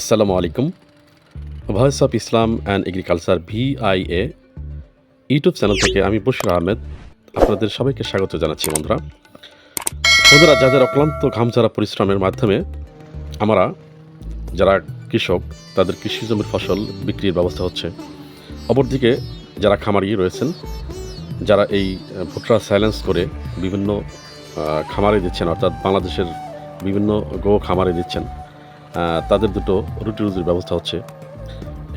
আসসালামু আলাইকুম। Voice of Islam and agriculture VIA YouTube channel থেকে আমি বশির আহমেদ আপনাদের সবাইকে স্বাগত জানাচ্ছি বন্ধুরা। বন্ধুরা, যাদের অক্লান্ত ঘামঝাড়া পরিশ্রমের মাধ্যমে আমরা যারা কৃষক, তাদের কৃষি জমির ফসল বিক্রির ব্যবস্থা হচ্ছে। অপরদিকে যারা খামারি রয়েছেন, যারা এই ভুট্টা সাইলেন্স করে বিভিন্ন খামারে দিচ্ছেন, অর্থাৎ বাংলাদেশের বিভিন্ন গো খামারে দিচ্ছেন তাদের দুটো রুটি রুজির ব্যবস্থা হচ্ছে।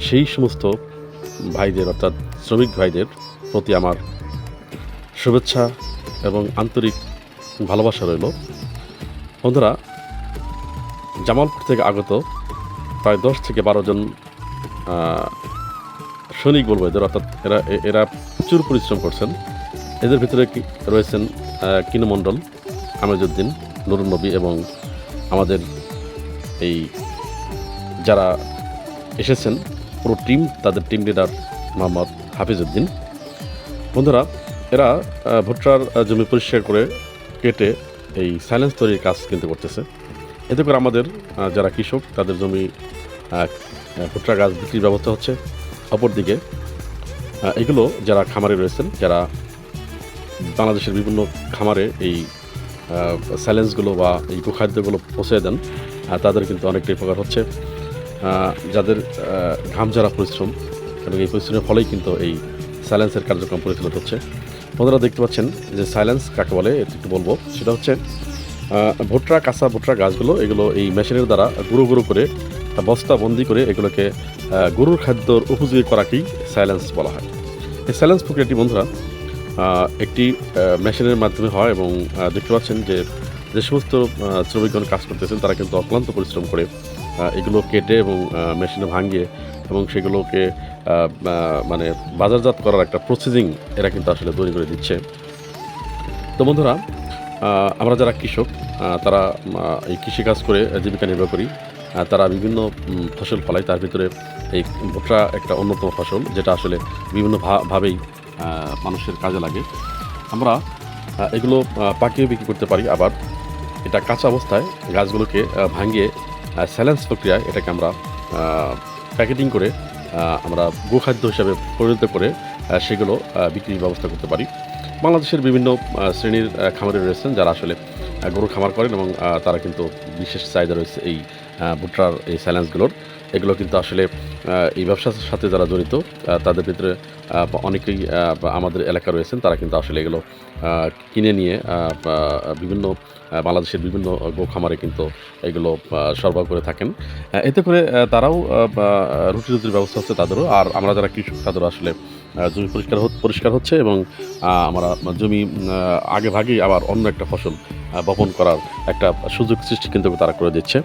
সেই সমস্ত ভাইদের অর্থাৎ শ্রমিক ভাইদের প্রতি আমার শুভেচ্ছা এবং আন্তরিক ভালোবাসা রইল। বন্ধুরা জামালপুর থেকে আগত প্রায় দশ থেকে বারো জন সৈনিক বলব এদের অর্থাৎ এরা এরা প্রচুর পরিশ্রম করছেন। এদের ভিতরে রয়েছেন আহ, কিনু মণ্ডল আমেজউদ্দিন নুরুন নবী এবং আমাদের এই যারা এসেছেন, পুরো টিম তাদের টিম লিডার মোহাম্মদ হাফিজউদ্দিন। বন্ধুরা, এরা ভুট্টার জমি পরিষ্কার করে কেটে এই সাইলেন্স তৈরির কাজ কিন্তু করতেছে। এতে করে আমাদের যারা কৃষক, তাদের জমি ভুট্টা গাছ বিক্রির ব্যবস্থা হচ্ছে। অপরদিকে এগুলো যারা খামারে রয়েছেন, যারা বাংলাদেশের বিভিন্ন খামারে এই স্যালেন্সগুলো বা এই গোখাদ্যগুলো পৌঁছে দেন তাদের কিন্তু অনেকটাই উপকার হচ্ছে। যাদের ঘাম পরিশ্রম এবং এই পরিশ্রমের ফলেই কিন্তু এই সাইলেন্সের কার্যক্রম পরিচালিত হচ্ছে। বন্ধুরা দেখতে পাচ্ছেন যে সাইলেন্স কাকে বলে একটু বলব। সেটা হচ্ছে ভুট্টা, কাঁচা ভুট্টা গাছগুলো, এগুলো এই মেশিনের দ্বারা গুঁড়ো গুঁড়ো করে বস্তা বন্দি করে এগুলোকে গরুর খাদ্যর উপযোগী করাকেই সাইলেন্স বলা হয়। এই সাইলেন্স প্রক্রিয়াটি বন্ধুরা একটি মেশিনের মাধ্যমে হয় এবং দেখতে পাচ্ছেন যে যে সমস্ত শ্রমিকগণ কাজ করতেছেন, তারা কিন্তু অক্লান্ত পরিশ্রম করে এগুলো কেটে এবং মেশিনে ভাঙিয়ে এবং সেগুলোকে মানে বাজারজাত করার একটা প্রসেসিং এরা কিন্তু আসলে তৈরি করে দিচ্ছে। তো বন্ধুরা আমরা যারা কৃষক তারা এই কৃষিকাজ করে জীবিকা নির্বাহ করি তারা বিভিন্ন ফসল ফলায়, তার ভিতরে এই ভুট্টা একটা অন্যতম ফসল, যেটা আসলে বিভিন্ন ভাবেই মানুষের কাজে লাগে। আমরা এগুলো পাকিয়ে বিক্রি করতে পারি আবার। এটা কাঁচা অবস্থায় গাছগুলোকে ভাঙিয়ে স্যালেন্স প্রক্রিয়ায় এটাকে আমরা প্যাকেটিং করে আমরা গোখাদ্য হিসাবে পরিণত করে সেগুলো বিক্রির ব্যবস্থা করতে পারি। বাংলাদেশের বিভিন্ন শ্রেণির খামারে রয়েছেন যারা আসলে গরু খামার করেন এবং তারা কিন্তু বিশেষ চাহিদা রয়েছে এই ভুট্টার এই স্যালেন্সগুলোর এগুলো কিন্তু আসলে এই ব্যবসার সাথে যারা জড়িত তাদের ভিতরে অনেকেই আমাদের এলাকা রয়েছেন, তারা কিন্তু আসলে এগুলো কিনে নিয়ে বিভিন্ন বাংলাদেশের বিভিন্ন গো খামারে কিন্তু এগুলো সরবরাহ করে থাকেন। এতে করে তারাও রুটি রুটির ব্যবস্থা হচ্ছে তাদেরও, আর আমরা যারা কৃষক তাদেরও আসলে জমি পরিষ্কার পরিষ্কার হচ্ছে এবং আমরা জমি আগে ভাগেই আবার অন্য একটা ফসল বপন করার একটা সুযোগ সৃষ্টি কিন্তু তারা করে দিচ্ছে।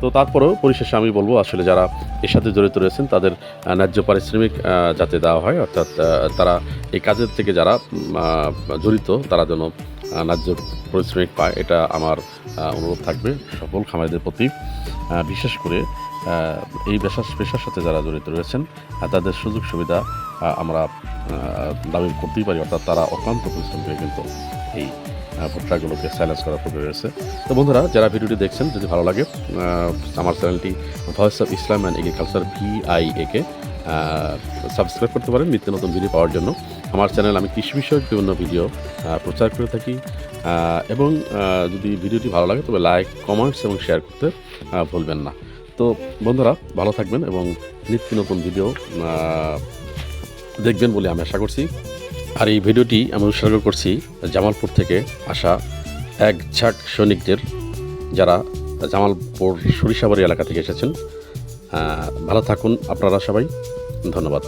তো তারপরেও পরিশেষে আমি বলব, আসলে যারা এর সাথে জড়িত রয়েছেন তাদের ন্যায্য পারিশ্রমিক যাতে দেওয়া হয়, অর্থাৎ তারা এই কাজের থেকে যারা জড়িত, তারা যেন ন্যায্য পারিশ্রমিক পায়, এটা আমার অনুরোধ থাকবে সকল খামারিদের প্রতি। বিশেষ করে এই পেশা পেশার সাথে যারা জড়িত রয়েছেন তাদের সুযোগ সুবিধা আমরা দাবি করতেই পারি, অর্থাৎ তারা অক্লান্ত পরিশ্রম করে কিন্তু এই ভুট্টাগুলোকে সাইলেন্স করার প্রক্রিয়া রয়েছে। তো বন্ধুরা, যারা ভিডিওটি দেখছেন, যদি ভালো লাগে আমার চ্যানেলটি voice of Islam and agriculture ভিআইএকে subscribe করতে পারেন নিত্য নতুন ভিডিও পাওয়ার জন্য। আমার চ্যানেল আমি কৃষি বিষয়ক বিভিন্ন ভিডিও প্রচার করে থাকি এবং যদি ভিডিওটি ভালো লাগে, তবে লাইক কমেন্টস এবং শেয়ার করতে ভুলবেন না। তো বন্ধুরা, ভালো থাকবেন এবং নিত্য নতুন ভিডিও দেখবেন বলে আমি আশা করছি। আর এই ভিডিওটি আমি উৎসর্গ করছি জামালপুর থেকে আসা এক ঝাঁক সৈনিকদের যারা জামালপুর সরিষাবাড়ি এলাকা থেকে এসেছেন। ভালো থাকুন আপনারা সবাই। ধন্যবাদ।